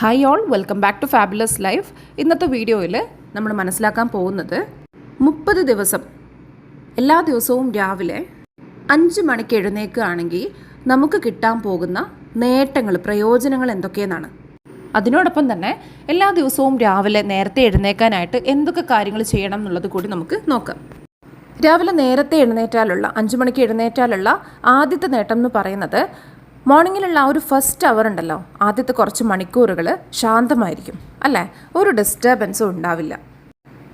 Hi all welcome back to fabulous life ഇന്നത്തെ വീഡിയോയിൽ നമ്മൾ മനസ്സിലാക്കാൻ പോകുന്നത് മുപ്പത് ദിവസം എല്ലാ ദിവസവും രാവിലെ അഞ്ച് മണിക്ക് എഴുന്നേൽക്കുകയാണെങ്കിൽ നമുക്ക് കിട്ടാൻ പോകുന്ന നേട്ടങ്ങൾ പ്രയോജനങ്ങൾ എന്തൊക്കെയെന്നാണ്. അതിനോടൊപ്പം തന്നെ എല്ലാ ദിവസവും രാവിലെ നേരത്തെ എഴുന്നേൽക്കാനായിട്ട് എന്തൊക്കെ കാര്യങ്ങൾ ചെയ്യണം എന്നുള്ളത് കൂടി നമുക്ക് നോക്കാം. രാവിലെ നേരത്തെ എഴുന്നേറ്റാലുള്ള അഞ്ച് മണിക്ക് എഴുന്നേറ്റാലുള്ള ആദ്യത്തെ നേട്ടം എന്ന് പറയുന്നത് മോർണിംഗിലുള്ള ആ ഒരു ഫസ്റ്റ് അവർ ഉണ്ടല്ലോ ആദ്യത്തെ കുറച്ച് മണിക്കൂറുകൾ ശാന്തമായിരിക്കും അല്ലേ? ഒരു ഡിസ്റ്റർബൻസും ഉണ്ടാവില്ല.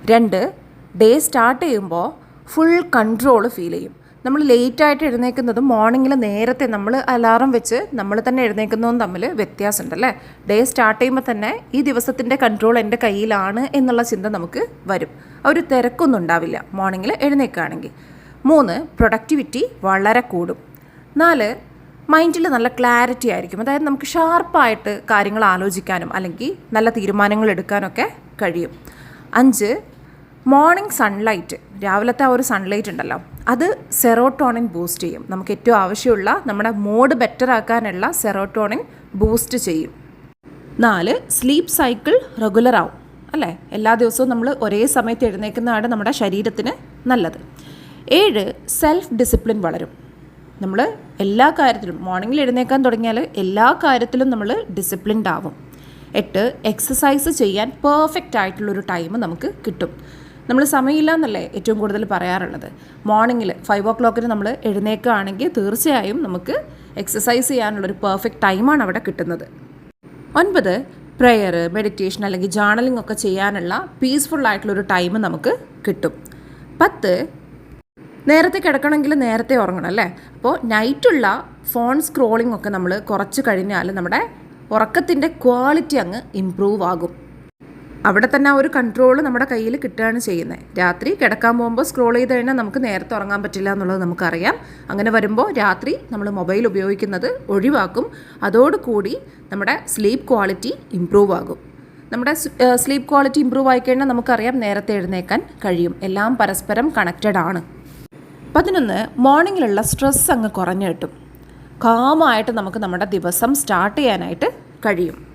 രണ്ട് ഡേ സ്റ്റാർട്ട് ചെയ്യുമ്പോൾ ഫുൾ കൺട്രോൾ ഫീൽ ചെയ്യും. നമ്മൾ ലേറ്റായിട്ട് എഴുന്നേക്കുന്നതും മോർണിംഗിൽ നേരത്തെ നമ്മൾ അലാറം വെച്ച് നമ്മൾ തന്നെ എഴുന്നേക്കുന്നതും തമ്മിൽ വ്യത്യാസമുണ്ട് അല്ലേ? ഡേ സ്റ്റാർട്ട് ചെയ്യുമ്പോൾ തന്നെ ഈ ദിവസത്തിന്റെ കൺട്രോൾ എന്റെ കയ്യിലാണ് എന്നുള്ള ചിന്ത നമുക്ക് വരും. ഒരു തിരക്കൊന്നും ഉണ്ടാവില്ല മോർണിംഗിൽ എഴുന്നേൽക്കുകയാണെങ്കിൽ മൂന്ന് പ്രൊഡക്ടിവിറ്റി വളരെ കൂടും. നാല് മൈൻഡിൽ നല്ല ക്ലാരിറ്റി ആയിരിക്കും. അതായത് നമുക്ക് ഷാർപ്പായിട്ട് കാര്യങ്ങൾ ആലോചിക്കാനും അല്ലെങ്കിൽ നല്ല തീരുമാനങ്ങൾ എടുക്കാനൊക്കെ കഴിയും. അഞ്ച് മോർണിംഗ് സൺലൈറ്റ് രാവിലത്തെ ആ ഒരു സൺലൈറ്റ് ഉണ്ടല്ലോ. അത് സെറോട്ടോണിൻ ബൂസ്റ്റ് ചെയ്യും. നമുക്ക് ഏറ്റവും ആവശ്യമുള്ള നമ്മുടെ മൂഡ് ബെറ്റർ ആക്കാനുള്ള സെറോട്ടോണിൻ ബൂസ്റ്റ് ചെയ്യും. നാല് സ്ലീപ്പ് സൈക്കിൾ റെഗുലർ ആവും. അല്ലേ? എല്ലാ ദിവസവും നമ്മൾ ഒരേ സമയത്ത് എഴുന്നേൽക്കുന്നതാണ് നമ്മുടെ ശരീരത്തിന് നല്ലത്. ഏഴ് സെൽഫ് ഡിസിപ്ലിൻ വളരും. നമ്മൾ എല്ലാ കാര്യത്തിലും മോർണിംഗിൽ എഴുന്നേക്കാൻ തുടങ്ങിയാൽ എല്ലാ കാര്യത്തിലും നമ്മൾ ഡിസിപ്ലിൻഡ് ആവും. എട്ട് എക്സസൈസ് ചെയ്യാൻ പെർഫെക്റ്റ് ആയിട്ടുള്ളൊരു ടൈം നമുക്ക് കിട്ടും. നമ്മൾ സമയമില്ല എന്നല്ലേ ഏറ്റവും കൂടുതൽ പറയാറുള്ളത്. മോർണിംഗിൽ ഫൈവ് ഓ ക്ലോക്കിന് നമ്മൾ എഴുന്നേക്കുകയാണെങ്കിൽ തീർച്ചയായും നമുക്ക് എക്സസൈസ് ചെയ്യാനുള്ളൊരു പെർഫെക്റ്റ് ടൈമാണ് അവിടെ കിട്ടുന്നത്. ഒൻപത് പ്രെയർ മെഡിറ്റേഷൻ അല്ലെങ്കിൽ ജേണലിംഗ് ഒക്കെ ചെയ്യാനുള്ള പീസ്ഫുൾ ആയിട്ടുള്ളൊരു ടൈം നമുക്ക് കിട്ടും. പത്ത് നേരത്തെ കിടക്കണമെങ്കിൽ നേരത്തെ ഉറങ്ങണം അല്ലേ? അപ്പോൾ നൈറ്റുള്ള ഫോൺ സ്ക്രോളിംഗ് ഒക്കെ നമ്മൾ കുറച്ച് കഴിഞ്ഞാൽ നമ്മുടെ ഉറക്കത്തിന്റെ ക്വാളിറ്റി അങ്ങ് ഇമ്പ്രൂവ് ആകും. അവിടെ തന്നെ ആ ഒരു കൺട്രോൾ നമ്മുടെ കയ്യിൽ കിട്ടുകയാണ് ചെയ്യുന്നത്. രാത്രി കിടക്കാൻ പോകുമ്പോൾ സ്ക്രോൾ ചെയ്ത് കഴിഞ്ഞാൽ നമുക്ക് നേരത്തെ ഉറങ്ങാൻ പറ്റില്ല എന്നുള്ളത് നമുക്കറിയാം. അങ്ങനെ വരുമ്പോൾ രാത്രി നമ്മൾ മൊബൈൽ ഉപയോഗിക്കുന്നത് ഒഴിവാക്കും. അതോടുകൂടി നമ്മുടെ സ്ലീപ്പ് ക്വാളിറ്റി ഇമ്പ്രൂവ് ആകും. നമ്മുടെ സ്ലീപ്പ് ക്വാളിറ്റി ഇമ്പ്രൂവ് ആയിക്കഴിഞ്ഞാൽ നമുക്കറിയാം നേരത്തെ എഴുന്നേക്കാൻ കഴിയും. എല്ലാം പരസ്പരം കണക്റ്റഡ് ആണ്. പതിനൊന്ന് മോർണിംഗിലുള്ള സ്ട്രെസ് അങ്ങ് കുറഞ്ഞു കിട്ടും. കാമായിട്ട് നമുക്ക് നമ്മുടെ ദിവസം സ്റ്റാർട്ട് ചെയ്യാനായിട്ട് കഴിയും.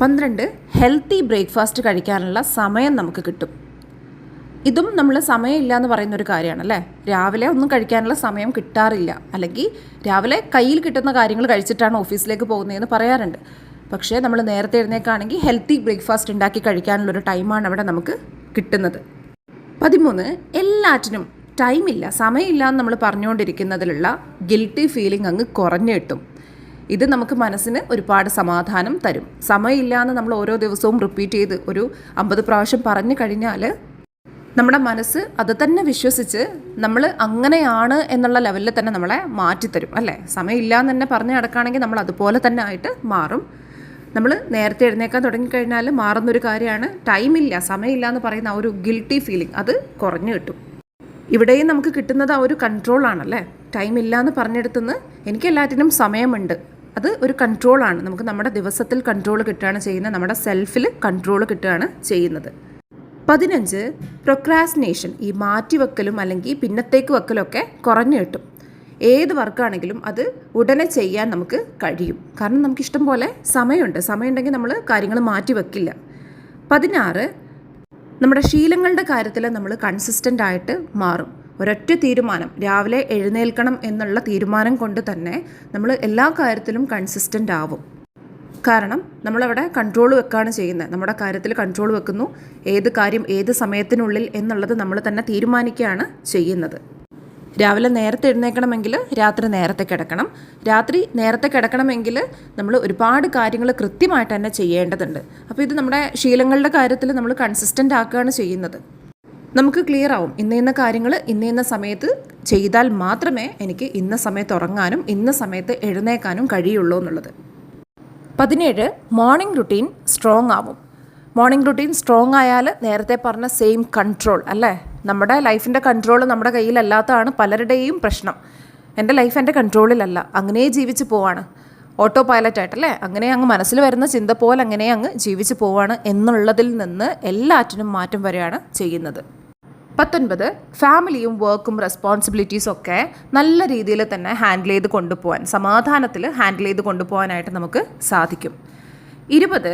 പന്ത്രണ്ട് ഹെൽത്തി ബ്രേക്ക്ഫാസ്റ്റ് കഴിക്കാനുള്ള സമയം നമുക്ക് കിട്ടും. ഇതും നമ്മൾ സമയമില്ല എന്ന് പറയുന്ന ഒരു കാര്യമാണ് അല്ലേ രാവിലെ ഒന്നും കഴിക്കാനുള്ള സമയം കിട്ടാറില്ല. അല്ലെങ്കിൽ രാവിലെ കയ്യിൽ കിട്ടുന്ന കാര്യങ്ങൾ കഴിച്ചിട്ടാണ് ഓഫീസിലേക്ക് പോകുന്നതെന്ന് പറയാറുണ്ട്. പക്ഷേ നമ്മൾ നേരത്തെ എഴുന്നേക്കാണെങ്കിൽ ഹെൽത്തി ബ്രേക്ക്ഫാസ്റ്റ് ഉണ്ടാക്കി കഴിക്കാനുള്ളൊരു ടൈമാണ് അവിടെ നമുക്ക് കിട്ടുന്നത്. പതിമൂന്ന് എല്ലാറ്റിനും ടൈമില്ല സമയമില്ല എന്ന് നമ്മൾ പറഞ്ഞുകൊണ്ടിരിക്കുന്നതിലുള്ള ഗിൽട്ടി ഫീലിംഗ് അങ്ങ് കുറഞ്ഞു കിട്ടും. ഇത് നമുക്ക് മനസ്സിന് ഒരുപാട് സമാധാനം തരും. സമയമില്ല എന്ന് നമ്മൾ ഓരോ ദിവസവും റിപ്പീറ്റ് ചെയ്ത് ഒരു അമ്പത് പ്രാവശ്യം പറഞ്ഞു കഴിഞ്ഞാൽ നമ്മുടെ മനസ്സ് അത് തന്നെ വിശ്വസിച്ച് നമ്മൾ അങ്ങനെയാണ് എന്നുള്ള ലെവലിൽ തന്നെ നമ്മളെ മാറ്റിത്തരും അല്ലേ? സമയമില്ല എന്ന് തന്നെ പറഞ്ഞു നടക്കുകയാണെങ്കിൽ നമ്മൾ അതുപോലെ തന്നെ ആയിട്ട് മാറും. നമ്മൾ നേരത്തെ എഴുന്നേക്കാൻ തുടങ്ങിക്കഴിഞ്ഞാൽ മാറുന്നൊരു കാര്യമാണ് ടൈമില്ല സമയമില്ല എന്ന് പറയുന്ന ആ ഒരു ഗിൽട്ടി ഫീലിംഗ് അത് കുറഞ്ഞു കിട്ടും. ഇവിടെയും നമുക്ക് കിട്ടുന്നത് ആ ഒരു കൺട്രോളാണല്ലേ ടൈം ഇല്ല എന്ന് പറഞ്ഞെടുത്തുനിന്ന് എനിക്ക് എല്ലാറ്റിനും സമയമുണ്ട്. അത് ഒരു കൺട്രോളാണ് നമുക്ക് നമ്മുടെ ദിവസത്തിൽ കൺട്രോൾ കിട്ടുകയാണ് ചെയ്യുന്നത്. നമ്മുടെ സെൽഫിൽ കൺട്രോൾ കിട്ടുകയാണ് ചെയ്യുന്നത്. പതിനഞ്ച് പ്രൊക്രാസ്നേഷൻ ഈ മാറ്റിവെക്കലും അല്ലെങ്കിൽ പിന്നത്തേക്ക് വെക്കലൊക്കെ കുറഞ്ഞു കിട്ടും. ഏത് വർക്കാണെങ്കിലും അത് ഉടനെ ചെയ്യാൻ നമുക്ക് കഴിയും. കാരണം നമുക്കിഷ്ടം പോലെ സമയമുണ്ട്. സമയമുണ്ടെങ്കിൽ നമ്മൾ കാര്യങ്ങൾ മാറ്റി വെക്കില്ല പതിനാറ് നമ്മുടെ ശീലങ്ങളുടെ കാര്യത്തിൽ നമ്മൾ കൺസിസ്റ്റന്റ് ആയിട്ട് മാറും. ഒരൊറ്റ തീരുമാനം രാവിലെ എഴുന്നേൽക്കണം എന്നുള്ള തീരുമാനം കൊണ്ട് തന്നെ നമ്മൾ എല്ലാ കാര്യത്തിലും കൺസിസ്റ്റന്റ് ആവും. കാരണം നമ്മളവിടെ കൺട്രോൾ വെക്കുകയാണ് ചെയ്യുന്നത്. നമ്മുടെ കാര്യത്തിൽ കൺട്രോൾ വെക്കുന്നു. ഏത് കാര്യം ഏത് സമയത്തിനുള്ളിൽ എന്നുള്ളത് നമ്മൾ തന്നെ തീരുമാനിക്കുകയാണ് ചെയ്യുന്നത്. രാവിലെ നേരത്തെ എഴുന്നേക്കണമെങ്കിൽ രാത്രി നേരത്തെ കിടക്കണം. രാത്രി നേരത്തെ കിടക്കണമെങ്കിൽ നമ്മൾ ഒരുപാട് കാര്യങ്ങൾ കൃത്യമായിട്ട് തന്നെ ചെയ്യേണ്ടതുണ്ട്. അപ്പോൾ ഇത് നമ്മുടെ ശീലങ്ങളുടെ കാര്യത്തിൽ നമ്മൾ കൺസിസ്റ്റന്റ് ആക്കുകയാണ് ചെയ്യുന്നത്. നമുക്ക് ക്ലിയർ ആവും. ഇന്ന ഇന്ന കാര്യങ്ങൾ ഇന്ന ഇന്ന സമയത്ത് ചെയ്താൽ മാത്രമേ എനിക്ക് ഇന്ന സമയത്ത് ഉറങ്ങാനും ഇന്ന സമയത്ത് എഴുന്നേക്കാനും കഴിയുള്ളൂ എന്നുള്ളത്. പതിനേഴ് മോർണിംഗ് റുട്ടീൻ സ്ട്രോങ് ആവും. മോർണിംഗ് റുട്ടീൻ സ്ട്രോങ് ആയാൽ നേരത്തെ പറഞ്ഞ സെയിം കൺട്രോൾ അല്ലേ? നമ്മുടെ ലൈഫിന്റെ കൺട്രോൾ നമ്മുടെ കയ്യിലല്ലാത്തതാണ് പലരുടെയും പ്രശ്നം. എന്റെ ലൈഫ് എന്റെ കൺട്രോളിലല്ല അങ്ങനെ ജീവിച്ച് പോവാണ്. ഓട്ടോ പൈലറ്റായിട്ടല്ലേ അങ്ങനെ അങ്ങ് മനസ്സിൽ വരുന്ന ചിന്ത പോലെ അങ്ങനെ അങ്ങ് ജീവിച്ച് പോവാണ് എന്നുള്ളതിൽ നിന്ന് എല്ലാറ്റിനും മാറ്റം വരികയാണ് ചെയ്യുന്നത്. പത്തൊൻപത് ഫാമിലിയും വർക്കും റെസ്പോൺസിബിലിറ്റീസും ഒക്കെ നല്ല രീതിയിൽ തന്നെ ഹാൻഡിൽ ചെയ്ത് കൊണ്ടുപോകാൻ സമാധാനത്തിൽ ഹാൻഡിൽ ചെയ്ത് കൊണ്ടുപോകാനായിട്ട് നമുക്ക് സാധിക്കും. ഇരുപത്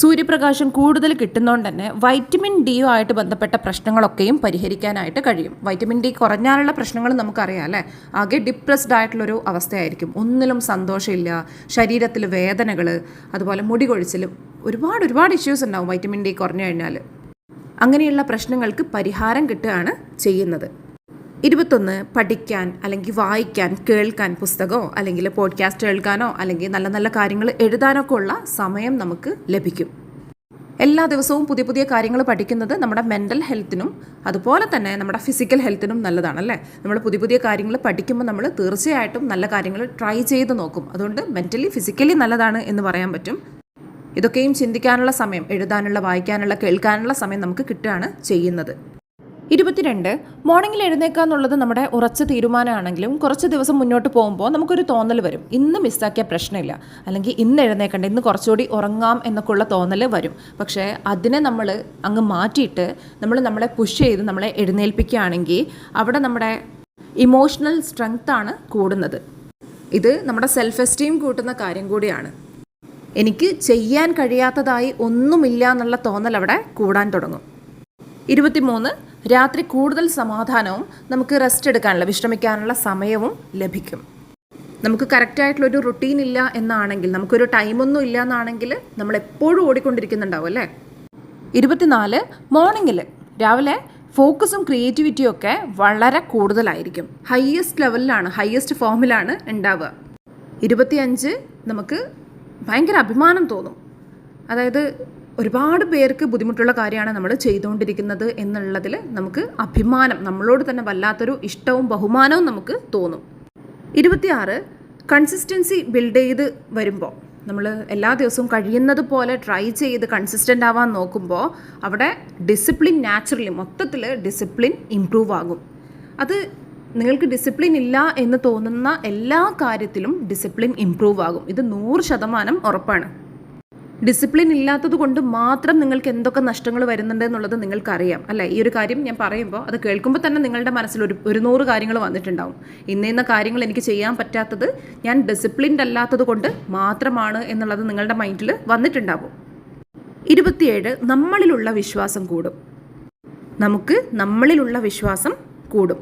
സൂര്യപ്രകാശം കൂടുതൽ കിട്ടുന്നതുകൊണ്ട് തന്നെ വൈറ്റമിൻ ഡിയോ ആയിട്ട് ബന്ധപ്പെട്ട പ്രശ്നങ്ങളൊക്കെയും പരിഹരിക്കാനായിട്ട് കഴിയും. വൈറ്റമിൻ ഡി കുറഞ്ഞാലുള്ള പ്രശ്നങ്ങൾ നമുക്കറിയാം അല്ലേ? ആകെ ഡിപ്രസ്ഡ് ആയിട്ടുള്ളൊരു അവസ്ഥയായിരിക്കും. ഒന്നിലും സന്തോഷമില്ല ശരീരത്തിൽ വേദനകൾ അതുപോലെ മുടി കൊഴിച്ചിലും ഒരുപാട് ഒരുപാട് ഇഷ്യൂസ് ഉണ്ടാവും വൈറ്റമിൻ ഡി കുറഞ്ഞു കഴിഞ്ഞാൽ അങ്ങനെയുള്ള പ്രശ്നങ്ങൾക്ക് പരിഹാരം കിട്ടുകയാണ് ചെയ്യുന്നത്. ഇരുപത്തൊന്ന് പഠിക്കാൻ അല്ലെങ്കിൽ വായിക്കാൻ കേൾക്കാൻ പുസ്തകമോ അല്ലെങ്കിൽ പോഡ്കാസ്റ്റ് കേൾക്കാനോ അല്ലെങ്കിൽ നല്ല നല്ല കാര്യങ്ങൾ എഴുതാനൊക്കെ ഉള്ള സമയം നമുക്ക് ലഭിക്കും. എല്ലാ ദിവസവും പുതിയ പുതിയ കാര്യങ്ങൾ പഠിക്കുന്നത് നമ്മുടെ മെന്റൽ ഹെൽത്തിനും അതുപോലെ തന്നെ നമ്മുടെ ഫിസിക്കൽ ഹെൽത്തിനും നല്ലതാണ് അല്ലേ നമ്മൾ പുതിയ പുതിയ കാര്യങ്ങൾ പഠിക്കുമ്പോൾ നമ്മൾ തീർച്ചയായിട്ടും നല്ല കാര്യങ്ങൾ ട്രൈ ചെയ്ത് നോക്കും. അതുകൊണ്ട് മെന്റലി ഫിസിക്കലി നല്ലതാണ് എന്ന് പറയാൻ പറ്റും. ഇതൊക്കെയും ചിന്തിക്കാനുള്ള സമയം എഴുതാനുള്ള വായിക്കാനുള്ള കേൾക്കാനുള്ള സമയം നമുക്ക് കിട്ടുകയാണ് ചെയ്യുന്നത്. ഇരുപത്തിരണ്ട്. മോർണിംഗിൽ എഴുന്നേക്കുക എന്നുള്ളത് നമ്മുടെ ഉറച്ച തീരുമാനമാണെങ്കിലും കുറച്ച് ദിവസം മുന്നോട്ട് പോകുമ്പോൾ നമുക്കൊരു തോന്നൽ വരും. ഇന്ന് മിസ്സാക്കിയ പ്രശ്നമില്ല. അല്ലെങ്കിൽ ഇന്ന് എഴുന്നേക്കണ്ട ഇന്ന് കുറച്ചുകൂടി ഉറങ്ങാം എന്നൊക്കെയുള്ള തോന്നൽ വരും. പക്ഷേ അതിനെ നമ്മൾ അങ്ങ് മാറ്റിയിട്ട് നമ്മൾ നമ്മളെ പുഷ് ചെയ്ത് നമ്മളെ എഴുന്നേൽപ്പിക്കുകയാണെങ്കിൽ അവിടെ നമ്മുടെ ഇമോഷണൽ സ്ട്രെങ്ത്താണ് കൂടുന്നത്. ഇത് നമ്മുടെ സെൽഫ് എസ്റ്റീം കൂട്ടുന്ന കാര്യം കൂടിയാണ്. എനിക്ക് ചെയ്യാൻ കഴിയാത്തതായി ഒന്നുമില്ല എന്നുള്ള തോന്നൽ അവിടെ കൂടാൻ തുടങ്ങും. ഇരുപത്തിമൂന്ന്. രാത്രി കൂടുതൽ സമാധാനവും നമുക്ക് റെസ്റ്റ് എടുക്കാനുള്ള വിശ്രമിക്കാനുള്ള സമയവും ലഭിക്കും. നമുക്ക് കറക്റ്റായിട്ടുള്ളൊരു റുട്ടീൻ ഇല്ല എന്നാണെങ്കിൽ നമുക്കൊരു ടൈമൊന്നും ഇല്ല എന്നാണെങ്കിൽ നമ്മൾ എപ്പോഴും ഓടിക്കൊണ്ടിരിക്കുന്നുണ്ടാവും അല്ലേ? ഇരുപത്തിനാല് മോർണിംഗിൽ രാവിലെ ഫോക്കസും ക്രിയേറ്റിവിറ്റിയും ഒക്കെ വളരെ കൂടുതലായിരിക്കും. ഹയ്യസ്റ്റ് ലെവലിലാണ് ഹയ്യസ്റ്റ് ഫോമിലാണ് ഉണ്ടാവുക. ഇരുപത്തിയഞ്ച് നമുക്ക് ഭയങ്കര അഭിമാനം തോന്നും. അതായത് ഒരുപാട് പേർക്ക് ബുദ്ധിമുട്ടുള്ള കാര്യമാണ് നമ്മൾ ചെയ്തുകൊണ്ടിരിക്കുന്നത് എന്നുള്ളതിൽ നമുക്ക് അഭിമാനം നമ്മളോട് തന്നെ വല്ലാത്തൊരു ഇഷ്ടവും ബഹുമാനവും നമുക്ക് തോന്നും. ഇരുപത്തിയാറ് കൺസിസ്റ്റൻസി ബിൽഡ് ചെയ്ത് വരുമ്പോൾ നമ്മൾ എല്ലാ ദിവസവും കഴിയുന്നത് പോലെ ട്രൈ ചെയ്ത് കൺസിസ്റ്റന്റ് ആവാൻ നോക്കുമ്പോൾ അവിടെ ഡിസിപ്ലിൻ നാച്ചുറലി മൊത്തത്തിൽ ഡിസിപ്ലിൻ ഇമ്പ്രൂവ് ആകും. അത് നിങ്ങൾക്ക് ഡിസിപ്ലിൻ ഇല്ല എന്ന് തോന്നുന്ന എല്ലാ കാര്യത്തിലും ഡിസിപ്ലിൻ ഇമ്പ്രൂവ് ആകും. ഇത് നൂറ് ശതമാനം ഉറപ്പാണ്. ഡിസിപ്ലിൻ ഇല്ലാത്തത് കൊണ്ട് മാത്രം നിങ്ങൾക്ക് എന്തൊക്കെ നഷ്ടങ്ങൾ വരുന്നുണ്ട് എന്നുള്ളത് നിങ്ങൾക്കറിയാം അല്ലേ? ഈ ഒരു കാര്യം ഞാൻ പറയുമ്പോൾ അത് കേൾക്കുമ്പോൾ തന്നെ നിങ്ങളുടെ മനസ്സിൽ ഒരു ഒരു നൂറ് കാര്യങ്ങൾ വന്നിട്ടുണ്ടാവും. ഇന്ന കാര്യങ്ങൾ എനിക്ക് ചെയ്യാൻ പറ്റാത്തത് ഞാൻ ഡിസിപ്ലിൻഡ് അല്ലാത്തത് കൊണ്ട് മാത്രമാണ് എന്നുള്ളത് നിങ്ങളുടെ മൈൻഡിൽ വന്നിട്ടുണ്ടാവും. ഇരുപത്തിയേഴ് നമ്മളിലുള്ള വിശ്വാസം കൂടും. നമുക്ക് നമ്മളിലുള്ള വിശ്വാസം കൂടും.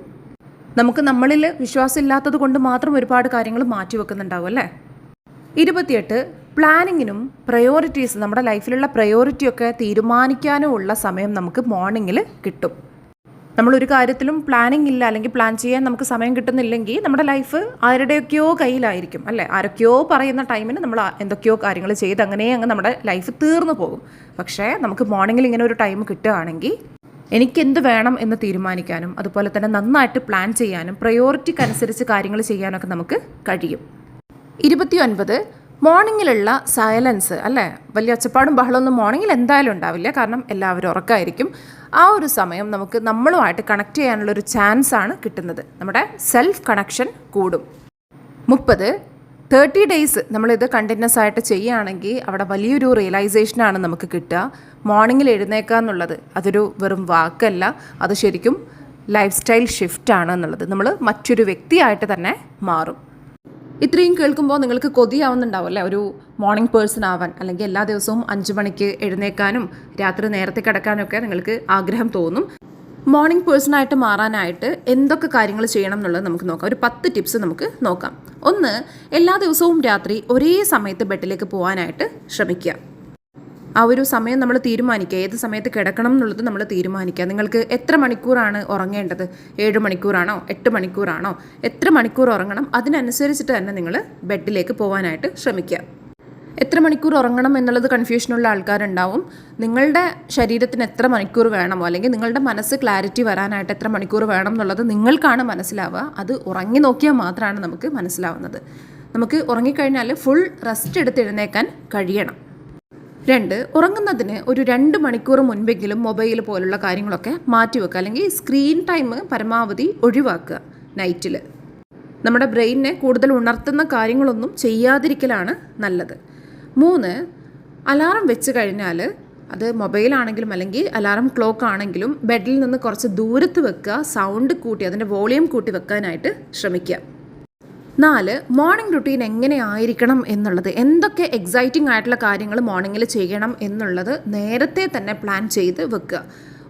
നമുക്ക് നമ്മളിൽ വിശ്വാസം ഇല്ലാത്തത് കൊണ്ട് മാത്രം ഒരുപാട് കാര്യങ്ങൾ മാറ്റി വെക്കുന്നുണ്ടാവും അല്ലേ? ഇരുപത്തിയെട്ട് പ്ലാനിങ്ങിനും പ്രയോറിറ്റീസ് നമ്മുടെ ലൈഫിലുള്ള പ്രയോറിറ്റിയൊക്കെ തീരുമാനിക്കാനും ഉള്ള സമയം നമുക്ക് മോർണിംഗിൽ കിട്ടും. നമ്മളൊരു കാര്യത്തിലും പ്ലാനിങ് ഇല്ല അല്ലെങ്കിൽ പ്ലാൻ ചെയ്യാൻ നമുക്ക് സമയം കിട്ടുന്നില്ലെങ്കിൽ നമ്മുടെ ലൈഫ് ആരുടെയൊക്കെയോ കയ്യിലായിരിക്കും അല്ലേ? ആരൊക്കെയോ പറയുന്ന ടൈമിന് നമ്മൾ എന്തൊക്കെയോ കാര്യങ്ങൾ ചെയ്ത് അങ്ങനെ അങ്ങ് നമ്മുടെ ലൈഫ് തീർന്നു പോകും. പക്ഷേ നമുക്ക് മോർണിംഗിൽ ഇങ്ങനെ ഒരു ടൈം കിട്ടുകയാണെങ്കിൽ എനിക്കെന്ത് വേണം എന്ന് തീരുമാനിക്കാനും അതുപോലെ തന്നെ നന്നായിട്ട് പ്ലാൻ ചെയ്യാനും പ്രയോറിറ്റിക്കനുസരിച്ച് കാര്യങ്ങൾ ചെയ്യാനൊക്കെ നമുക്ക് കഴിയും. ഇരുപത്തി ഒൻപത് മോർണിംഗിലുള്ള സൈലൻസ് അല്ലേ? വലിയ ഒച്ചപ്പാടും ബഹളമൊന്നും മോർണിംഗിൽ എന്തായാലും ഉണ്ടാവില്ല. കാരണം എല്ലാവരും ഉറക്കമായിരിക്കും ആ ഒരു സമയം നമുക്ക് നമ്മളുമായിട്ട് കണക്ട് ചെയ്യാനുള്ളൊരു ചാൻസ് ആണ് കിട്ടുന്നത്. നമ്മുടെ സെൽഫ് കണക്ഷൻ കൂടും. മുപ്പത് തേർട്ടി ഡേയ്സ് നമ്മളിത് കണ്ടിന്യൂസ് ആയിട്ട് ചെയ്യുകയാണെങ്കിൽ അവിടെ വലിയൊരു റിയലൈസേഷനാണ് നമുക്ക് കിട്ടുക. മോർണിംഗിൽ എഴുന്നേക്കുക എന്നുള്ളത് അതൊരു വെറും വാക്കല്ല. അത് ശരിക്കും ലൈഫ് സ്റ്റൈൽ ഷിഫ്റ്റാണ് എന്നുള്ളത്. നമ്മൾ മറ്റൊരു വ്യക്തിയായിട്ട് തന്നെ മാറും. ഇത്രയും കേൾക്കുമ്പോൾ നിങ്ങൾക്ക് കൊതിയാവുന്നുണ്ടാവും അല്ലേ ഒരു മോർണിംഗ് പേഴ്സൺ ആവാൻ അല്ലെങ്കിൽ എല്ലാ ദിവസവും അഞ്ച് മണിക്ക് എഴുന്നേക്കാനും രാത്രി നേരത്തെ കിടക്കാനൊക്കെ നിങ്ങൾക്ക് ആഗ്രഹം തോന്നും. മോർണിംഗ് പേഴ്സൺ ആയിട്ട് മാറാനായിട്ട് എന്തൊക്കെ കാര്യങ്ങൾ ചെയ്യണം എന്നുള്ളത് നമുക്ക് നോക്കാം. ഒരു പത്ത് ടിപ്സ് നമുക്ക് നോക്കാം. ഒന്ന് എല്ലാ ദിവസവും രാത്രി ഒരേ സമയത്ത് ബെഡിലേക്ക് പോകാനായിട്ട് ശ്രമിക്കുക. ആ ഒരു സമയം നമ്മൾ തീരുമാനിക്കുക. ഏത് സമയത്ത് കിടക്കണം എന്നുള്ളത് നമ്മൾ തീരുമാനിക്കുക. നിങ്ങൾക്ക് എത്ര മണിക്കൂറാണ് ഉറങ്ങേണ്ടത്? ഏഴ് മണിക്കൂറാണോ? എട്ട് മണിക്കൂറാണോ? എത്ര മണിക്കൂർ ഉറങ്ങണം? അതിനനുസരിച്ചിട്ട് തന്നെ നിങ്ങൾ ബെഡിലേക്ക് പോകാനായിട്ട് ശ്രമിക്കുക. എത്ര മണിക്കൂർ ഉറങ്ങണം എന്നുള്ളത് കൺഫ്യൂഷനുള്ള ആൾക്കാരുണ്ടാവും. നിങ്ങളുടെ ശരീരത്തിന് എത്ര മണിക്കൂർ വേണമോ? അല്ലെങ്കിൽ നിങ്ങളുടെ മനസ്സ് ക്ലാരിറ്റി വരാനായിട്ട് എത്ര മണിക്കൂർ വേണം എന്നുള്ളത് നിങ്ങൾക്കാണ് മനസ്സിലാവുക. അത് ഉറങ്ങി നോക്കിയാൽ മാത്രമാണ് നമുക്ക് മനസ്സിലാവുന്നത്. നമുക്ക് ഉറങ്ങിക്കഴിഞ്ഞാൽ ഫുൾ റെസ്റ്റ് എടുത്ത് എഴുന്നേക്കാൻ കഴിയണം. രണ്ട് ഉറങ്ങുന്നതിന് ഒരു രണ്ട് മണിക്കൂർ മുൻപെങ്കിലും മൊബൈൽ പോലുള്ള കാര്യങ്ങളൊക്കെ മാറ്റിവെക്കുക അല്ലെങ്കിൽ സ്ക്രീൻ ടൈം പരമാവധി ഒഴിവാക്കുക നൈറ്റിൽ നമ്മുടെ ബ്രെയിനിനെ കൂടുതൽ ഉണർത്തുന്ന കാര്യങ്ങളൊന്നും ചെയ്യാതിരിക്കലാണ് നല്ലത്. മൂന്ന് അലാറം വെച്ച് കഴിഞ്ഞാൽ അത് മൊബൈലാണെങ്കിലും അല്ലെങ്കിൽ അലാറം ക്ലോക്ക് ആണെങ്കിലും ബെഡിൽ നിന്ന് കുറച്ച് ദൂരത്ത് വെക്കുക സൗണ്ട് കൂട്ടി അതിന്റെ വോളിയം കൂട്ടി വെക്കാനായിട്ട് ശ്രമിക്കുക. നാല് മോർണിംഗ് റുട്ടീൻ എങ്ങനെ ആയിരിക്കണം എന്നുള്ളത്? എന്തൊക്കെ എക്സൈറ്റിംഗ് ആയിട്ടുള്ള കാര്യങ്ങൾ മോർണിംഗിൽ ചെയ്യണം എന്നുള്ളത് നേരത്തെ തന്നെ പ്ലാൻ ചെയ്ത് വെക്കുക.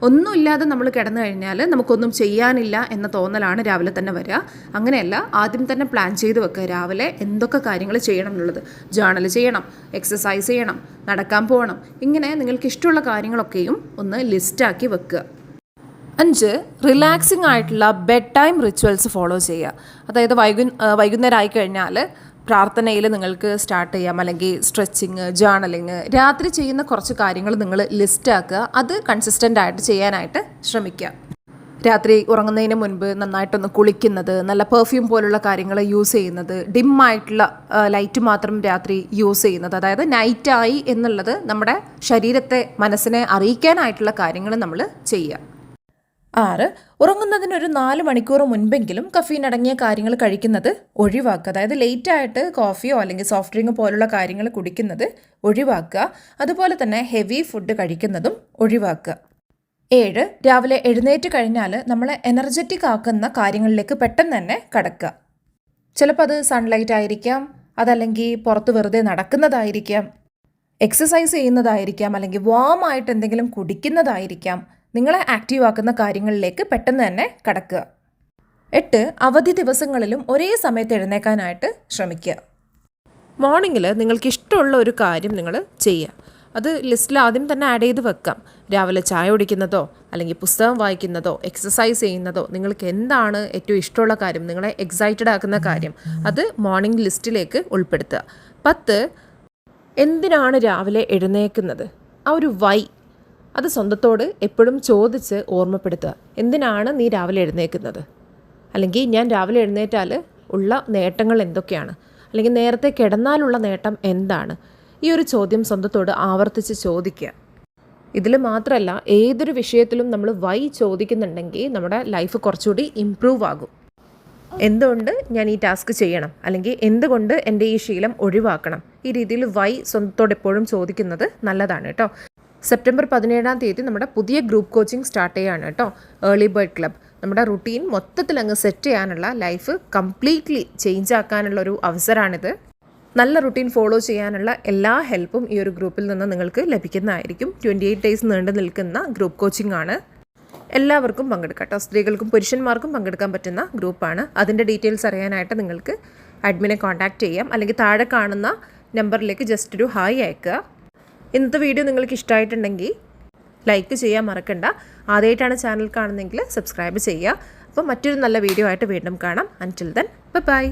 ഒന്നുമില്ലാതെ നമ്മൾ കിടന്നു കഴിഞ്ഞാൽ നമുക്കൊന്നും ചെയ്യാനില്ല എന്ന തോന്നലാണ് രാവിലെ തന്നെ വരിക. അങ്ങനെയല്ല ആദ്യം തന്നെ പ്ലാൻ ചെയ്ത് വെക്കുക. രാവിലെ എന്തൊക്കെ കാര്യങ്ങൾ ചെയ്യണം എന്നുള്ളത്. ജേണൽ ചെയ്യണം എക്സസൈസ് ചെയ്യണം നടക്കാൻ പോകണം. ഇങ്ങനെ നിങ്ങൾക്ക് ഇഷ്ടമുള്ള കാര്യങ്ങളൊക്കെയും ഒന്ന് ലിസ്റ്റാക്കി വെക്കുക. അഞ്ച് റിലാക്സിംഗ് ആയിട്ടുള്ള ബെഡ് ടൈം റിച്വൽസ് ഫോളോ ചെയ്യുക. അതായത് വൈകു വൈകുന്നേരം ആയി കഴിഞ്ഞാൽ പ്രാർത്ഥനയിൽ നിങ്ങൾക്ക് സ്റ്റാർട്ട് ചെയ്യാം. അല്ലെങ്കിൽ സ്ട്രെച്ചിങ് ജേണലിങ് രാത്രി ചെയ്യുന്ന കുറച്ച് കാര്യങ്ങൾ നിങ്ങൾ ലിസ്റ്റാക്കുക അത് കൺസിസ്റ്റന്റ് ആയിട്ട് ചെയ്യാനായിട്ട് ശ്രമിക്കുക. രാത്രി ഉറങ്ങുന്നതിന് മുൻപ് നന്നായിട്ടൊന്ന് കുളിക്കുന്നത് നല്ല പെർഫ്യൂം പോലുള്ള കാര്യങ്ങൾ യൂസ് ചെയ്യുന്നത് ഡിം ആയിട്ടുള്ള ലൈറ്റ് മാത്രം രാത്രി യൂസ് ചെയ്യുന്നത്. അതായത് നൈറ്റായി എന്നുള്ളത് നമ്മുടെ ശരീരത്തെ മനസ്സിനെ അറിയിക്കാനായിട്ടുള്ള കാര്യങ്ങൾ നമ്മൾ ചെയ്യുക. ആറ് ഉറങ്ങുന്നതിനൊരു നാല് മണിക്കൂർ മുൻപെങ്കിലും കഫീൻ അടങ്ങിയ കാര്യങ്ങൾ കഴിക്കുന്നത് ഒഴിവാക്കുക. അതായത് ലേറ്റ് ആയിട്ട് കോഫിയോ അല്ലെങ്കിൽ സോഫ്റ്റ് ഡ്രിങ്ക് പോലുള്ള കാര്യങ്ങൾ കുടിക്കുന്നത് ഒഴിവാക്കുക. അതുപോലെ തന്നെ ഹെവി ഫുഡ് കഴിക്കുന്നതും ഒഴിവാക്കുക. ഏഴ് രാവിലെ എഴുന്നേറ്റ് കഴിഞ്ഞാൽ നമ്മളെ എനർജറ്റിക് ആക്കുന്ന കാര്യങ്ങളിലേക്ക് പെട്ടെന്ന് തന്നെ കടക്കുക. ചിലപ്പോൾ അത് സൺലൈറ്റ് ആയിരിക്കാം അതല്ലെങ്കിൽ പുറത്ത് വെറുതെ നടക്കുന്നതായിരിക്കാം എക്സസൈസ് ചെയ്യുന്നതായിരിക്കാം അല്ലെങ്കിൽ വാം ആയിട്ട് എന്തെങ്കിലും കുടിക്കുന്നതായിരിക്കാം. നിങ്ങളെ ആക്റ്റീവ് ആക്കുന്ന കാര്യങ്ങളിലേക്ക് പെട്ടെന്ന് തന്നെ കടക്കുക. എട്ട് അവധി ദിവസങ്ങളിലും ഒരേ സമയത്ത് എഴുന്നേക്കാനായിട്ട് ശ്രമിക്കുക. മോർണിംഗിൽ നിങ്ങൾക്ക് ഇഷ്ടമുള്ള ഒരു കാര്യം നിങ്ങൾ ചെയ്യുക. അത് ലിസ്റ്റിൽ ആദ്യം തന്നെ ആഡ് ചെയ്ത് വെക്കാം. രാവിലെ ചായ കുടിക്കുന്നതോ അല്ലെങ്കിൽ പുസ്തകം വായിക്കുന്നതോ എക്സസൈസ് ചെയ്യുന്നതോ നിങ്ങൾക്ക് എന്താണ് ഏറ്റവും ഇഷ്ടമുള്ള കാര്യം നിങ്ങളെ എക്സൈറ്റഡ് ആക്കുന്ന കാര്യം അത് മോർണിംഗ് ലിസ്റ്റിലേക്ക് ഉൾപ്പെടുത്തുക. പത്ത് എന്തിനാണ് രാവിലെ എഴുന്നേക്കുന്നത്? ആ ഒരു വൈ അത് സ്വന്തത്തോട് എപ്പോഴും ചോദിച്ച് ഓർമ്മപ്പെടുത്തുക. എന്തിനാണ് നീ രാവിലെ എഴുന്നേക്കുന്നത്? അല്ലെങ്കിൽ ഞാൻ രാവിലെ എഴുന്നേറ്റാൽ ഉള്ള നേട്ടങ്ങൾ എന്തൊക്കെയാണ്? അല്ലെങ്കിൽ നേരത്തെ കിടന്നാലുള്ള നേട്ടം എന്താണ്? ഈ ഒരു ചോദ്യം സ്വന്തത്തോട് ആവർത്തിച്ച് ചോദിക്കുക. ഇതിൽ മാത്രമല്ല ഏതൊരു വിഷയത്തിലും നമ്മൾ വൈ ചോദിക്കുന്നുണ്ടെങ്കിൽ നമ്മുടെ ലൈഫ് കുറച്ചുകൂടി ഇമ്പ്രൂവ് ആകും. എന്തുകൊണ്ട് ഞാൻ ഈ ടാസ്ക് ചെയ്യണം? അല്ലെങ്കിൽ എന്തുകൊണ്ട് എന്റെ ഈ ശീലം ഒഴിവാക്കണം? ഈ രീതിയിൽ വൈ സ്വന്തത്തോട് എപ്പോഴും ചോദിക്കുന്നത് നല്ലതാണ് കേട്ടോ. സെപ്റ്റംബർ പതിനേഴാം തീയതി നമ്മുടെ പുതിയ ഗ്രൂപ്പ് കോച്ചിങ് സ്റ്റാർട്ട് ചെയ്യാണ് കേട്ടോ. ഏർലി ബേർഡ് ക്ലബ് നമ്മുടെ റുട്ടീൻ മൊത്തത്തിൽ അങ്ങ് സെറ്റ് ചെയ്യാനുള്ള ലൈഫ് കംപ്ലീറ്റ്ലി ചേഞ്ച് ആക്കാനുള്ള ഒരു അവസരമാണിത് നല്ല റുട്ടീൻ ഫോളോ ചെയ്യാനുള്ള എല്ലാ ഹെൽപ്പും ഈ ഒരു ഗ്രൂപ്പിൽ നിന്ന് നിങ്ങൾക്ക് ലഭിക്കുന്നതായിരിക്കും. ട്വന്റി എയ്റ്റ് ഡേയ്സ് നീണ്ടു നിൽക്കുന്ന ഗ്രൂപ്പ് കോച്ചിങ് ആണ്. എല്ലാവർക്കും പങ്കെടുക്കാം കേട്ടോ. സ്ത്രീകൾക്കും പുരുഷന്മാർക്കും പങ്കെടുക്കാൻ പറ്റുന്ന ഗ്രൂപ്പാണ് അതിന്റെ ഡീറ്റെയിൽസ് അറിയാനായിട്ട് നിങ്ങൾക്ക് അഡ്മിനെ കോൺടാക്റ്റ് ചെയ്യാം. അല്ലെങ്കിൽ താഴെ കാണുന്ന നമ്പറിലേക്ക് ജസ്റ്റ് ഒരു ഹായ് അയക്കുക. ഇന്നത്തെ വീഡിയോ നിങ്ങൾക്ക് ഇഷ്ടമായിട്ടുണ്ടെങ്കിൽ ലൈക്ക് ചെയ്യാൻ മറക്കണ്ട. ആദ്യമായിട്ടാണ് ചാനൽ കാണുന്നതെങ്കിൽ സബ്സ്ക്രൈബ് ചെയ്യുക. അപ്പോൾ മറ്റൊരു നല്ല വീഡിയോ ആയിട്ട് വീണ്ടും കാണാം. അന്റിൽ ദെൻ ബൈ